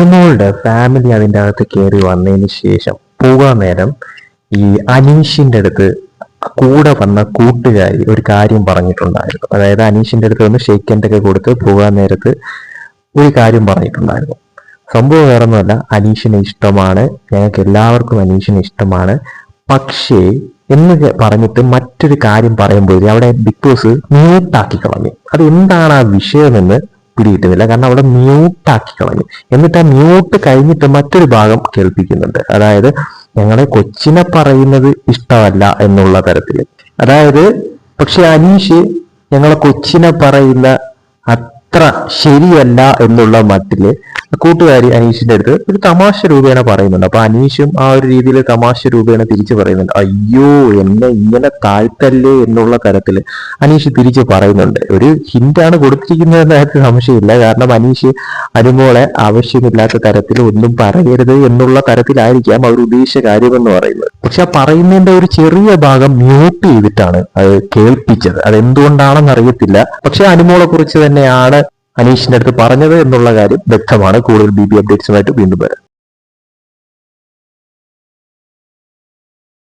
അനുമോളുടെ ഫാമിലി അതിന്റെ അകത്ത് കയറി വന്നതിന് ശേഷം പോകാൻ നേരം ഈ അനീഷിന്റെ അടുത്ത് കൂടെ വന്ന കൂട്ടുകാരി ഒരു കാര്യം പറഞ്ഞിട്ടുണ്ടായിരുന്നു. അതായത് അനീഷിന്റെ അടുത്ത് വന്ന് ഷെയ്ക്കന്റെ ഒക്കെ കൊടുത്ത് പോകാൻ നേരത്ത് ഒരു കാര്യം പറഞ്ഞിട്ടുണ്ടായിരുന്നു. സംഭവം വേറൊന്നുമല്ല അനീഷിനെ ഇഷ്ടമാണ്. ഞങ്ങൾക്ക് എല്ലാവർക്കും അനീഷിനെ ഇഷ്ടമാണ്. പക്ഷേ എന്ന് പറഞ്ഞിട്ട് മറ്റൊരു കാര്യം പറയുമ്പോൾ അവിടെ ബിഗ് ബോസ് മ്യൂട്ടാക്കി കളഞ്ഞു. അത് എന്താണ് ആ വിഷയമെന്ന് പിടികിട്ടുന്നില്ല. കാരണം അവിടെ മ്യൂട്ട് ആക്കി കളഞ്ഞു. എന്നിട്ട് ആ മ്യൂട്ട് കഴിഞ്ഞിട്ട് മറ്റൊരു ഭാഗം കേൾപ്പിക്കുന്നുണ്ട്. അതായത് ഞങ്ങളെ കൊച്ചിനെ പറയുന്നത് ഇഷ്ടമല്ല എന്നുള്ള തരത്തിൽ അതായത് പക്ഷെ അനീഷ് ഞങ്ങളെ കൊച്ചിനെ പറയുന്ന അത്ര ശരിയല്ല എന്നുള്ള മട്ടിൽ കൂട്ടുകാരി അനീഷിന്റെ അടുത്ത് ഒരു തമാശ രൂപേണ പറയുന്നുണ്ട്. അപ്പൊ അനീഷും ആ ഒരു രീതിയിൽ തമാശ രൂപേണ തിരിച്ചു പറയുന്നുണ്ട്. അയ്യോ എന്നെ ഇങ്ങനെ താഴ്ത്തല്ലേ എന്നുള്ള തരത്തിൽ അനീഷ് തിരിച്ചു പറയുന്നുണ്ട്. ഒരു ഹിന്റാണ് കൊടുത്തിരിക്കുന്നതെന്ന് എനിക്ക് സംശയമില്ല. കാരണം അനീഷ് അനുമോളെ ആവശ്യമില്ലാത്ത തരത്തിൽ ഒന്നും പറയരുത് എന്നുള്ള തരത്തിലായിരിക്കാം അവർ ഉദ്ദേശിച്ച കാര്യമെന്ന് പറയുന്നത്. പക്ഷെ ആ പറയുന്നതിന്റെ ഒരു ചെറിയ ഭാഗം മ്യൂട്ട് ചെയ്തിട്ടാണ് അത് കേൾപ്പിച്ചത്. അത് എന്തുകൊണ്ടാണെന്ന് അറിയത്തില്ല പക്ഷെ അനുമോളെ കുറിച്ച് തന്നെയാണ് അനീഷിന്റെ അടുത്ത് പറഞ്ഞത് എന്നുള്ള കാര്യം വ്യക്തമാണ്. കൂടുതൽ ബി ബി അപ്ഡേറ്റ്സുമായിട്ട് വീണ്ടും വരാം.